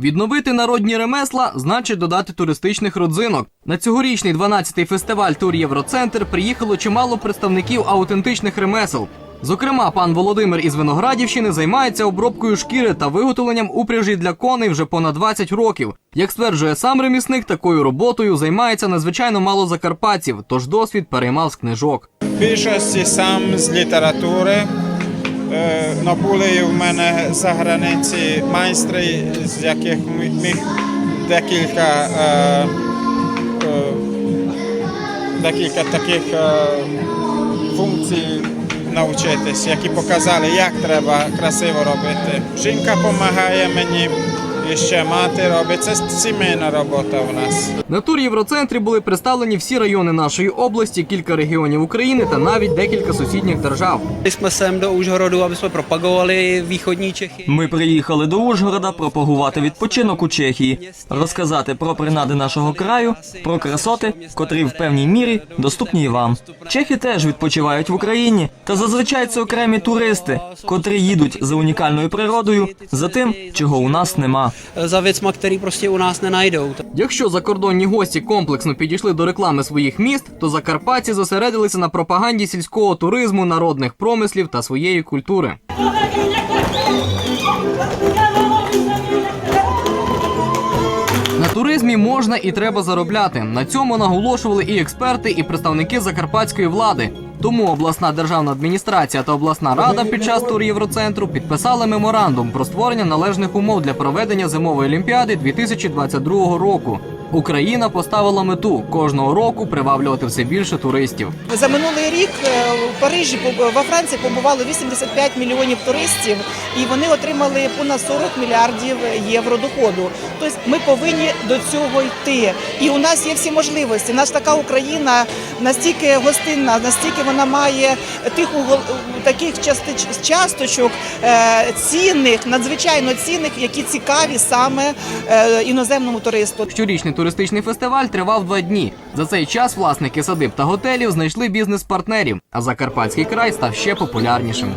Відновити народні ремесла значить додати туристичних родзинок. На цьогорічний 12-й фестиваль Тур Євроцентр приїхало чимало представників аутентичних ремесел. Зокрема, пан Володимир із Виноградівщини займається обробкою шкіри та виготовленням упряжі для коней вже понад 20 років. Як стверджує сам ремісник, такою роботою займається надзвичайно мало закарпатців, тож досвід переймав з книжок. більшості сам з літератури. Е, були і в мене за границі майстри, з яких міг декілька, е, е, декілька таких функцій навчитись, які показали, як треба красиво робити. Жінка допомагає мені, і ще мати робить. Це сімейна робота у нас. На турі Євроцентрі були представлені всі райони нашої області, кілька регіонів України та навіть декілька сусідніх держав. Jsme sem do Užhorodu, aby jsme propagovali východní Čechy. Ми приїхали до Ужгорода пропагувати відпочинок у Чехії, розказати про принади нашого краю, про красоти, котрі в певній мірі доступні і вам. Чехи теж відпочивають в Україні, та зазвичай це окремі туристи, котрі їдуть за унікальною природою, за тим, чого у нас нема. Za věcma, který prostě u nás nenajdou. Якщо закордонні гості комплексно підійшли до реклами своїх міст, то закарпатці зосередилися на пропаганді сільського туризму, народних промислів та своєї культури. На туризмі можна і треба заробляти. На цьому наголошували і експерти, і представники закарпатської влади. Тому обласна державна адміністрація та обласна рада під час тур Євроцентру підписали меморандум про створення належних умов для проведення зимової олімпіади 2022 року. Україна поставила мету кожного року приваблювати все більше туристів. За минулий рік е, в Парижі во Франції побувало 85 мільйонів туристів, і вони отримали понад 40 мільярдів євро доходу. Тобто ми повинні до цього йти. І у нас є всі можливості. Наша така Україна настільки гостинна, настільки вона має тих угол- таких часточок е, цінних, надзвичайно цінних, які цікаві саме е, іноземному туристу. Щорічний туристичний фестиваль тривав два дні. За цей час власники садиб та готелів знайшли бізнес-партнерів, а Закарпатський край став ще популярнішим.